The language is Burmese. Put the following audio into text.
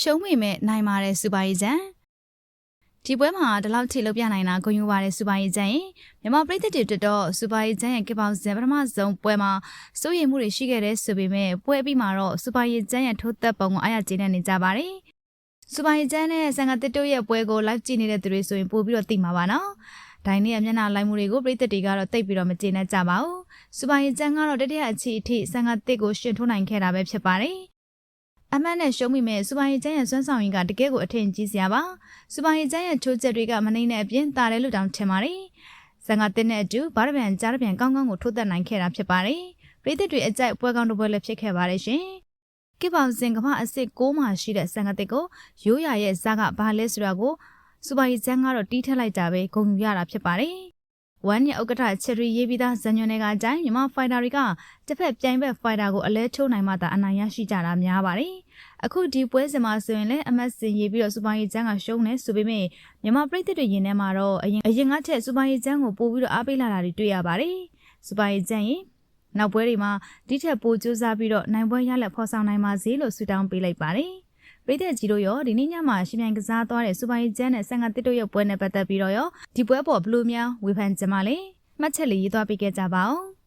ရှုံးမိမဲ့နိုင်ပါတယ်စူပါရီချန်ဒီပွဲမှာဒီလောက်ထိလုပ်ပြနိုင်တာဂုဏ်ယူပါတယ်စူပါရီချန်ရင်မြန်မာပြည်သက်တွေအတွက်တော့စူပါရီချန်ရဲ့ကပောင်စံပထမဆုံးပွဲမှာစိုးရိမ်မှုတွေရှိခဲ့တဲ့ဆိုပေမဲ့ပွဲပြီးမှာတော့စူပါရီချန်ရဲ့ထိုးသက်ပုံကိုအားရကျေနပ်နေကြပါတယ်စူပါရီချန်နဲ့ဆန်ကတစ်တိုးရဲ့ပွဲကို live ကြည့်နေတဲ့သူတွေဆိုရင်ပို့ပြီးတော့သိမှာပါနော်ဒိုင်းနဲ့မျက်နှာလိုက်မှုတွေကိုပြည်သက်တွေကတော့တိတ်ပြီးတော့မကျေနပ်ကြပါဘူးစူပါရီချန်ကတော့တတိယအချီအထိဆန်ကတစ်ကိုရှင်ထိုးနိုင်ခဲ့တာပဲဖြစ်ပါတယ် အမတ်နဲ့ရှုံးမိမဲ့စူပါရီချန်ရဲ့စွမ်းဆောင်ရည်ကတကယ်ကိုအထင်ကြီးစရာပါစူပါရီချန်ရဲ့ချိုးချက်တွေကမနှိမ့်တဲ့အပြင်တာတယ်လို့တောင်ထင်ပါတယ်ဆန်ကတစ်နဲ့အတူဘားရပြန်ကြားရပြန်ကောင်းကောင်းကိုထိုးသက်နိုင်ခဲ့တာဖြစ်ပါတယ်ပြည်သက်တွေအကြိုက်ပွဲကောင်းတစ်ပွဲလည်းဖြစ်ခဲ့ပါတယ်ရှင်ကိပောင်စင်ကမအစ်စ်6မှာရှိတဲ့ဆန်ကတစ်ကိုရိုးရရဲ့ဇာကဘာလဲဆိုတာကိုစူပါရီချန်ကတော့တီးထက်လိုက်တာပဲဂုဏ်ယူရတာဖြစ်ပါတယ် ဝမ်ရဲ့ဥက္ကဋ္ဌချယ်ရီရေးပြီးသားဇန်ညွန်တွေကအတိုင်းမြန်မာဖိုင်တာတွေကတစ်ဖက်ပြိုင်ဘက်ဖိုင်တာကိုအလဲချိုးနိုင်မှသာအနိုင်ရရှိကြတာများပါတယ်။အခုဒီပွဲစဉ်မှာဆိုရင်လည်းအမတ်စင်ရေးပြီးတော့စူပါရီချန်ကရှုံးနေဆိုပေမဲ့မြန်မာပြည်သက်တွေရင်ထဲမှာတော့အရင်အရင်ကထက်စူပါရီချန်ကိုပို့ပြီးတော့အားပေးလာတာတွေတွေ့ရပါတယ်။စူပါရီချန်ရင်နောက်ပွဲတွေမှာဒီထက်ပိုကြိုးစားပြီးတော့နိုင်ပွဲရလက်ဖော်ဆောင်နိုင်ပါစေလို့ဆုတောင်းပေးလိုက်ပါတယ်။ ပြည်သက်ကြီးတို့ရောဒီနေ့ညမှာရှင်ပြိုင်ကစားသွားတဲ့စူပါရီချန်နဲ့ဆန်ကတစ်တို့ရဲ့ပွဲနဲ့ပတ်သက်ပြီးတော့ရောဒီပွဲပေါ်ဘလို့များဝေဖန်ကြမှာလဲမှတ်ချက်လေးရေးသွားပေးခဲ့ကြပါဦး။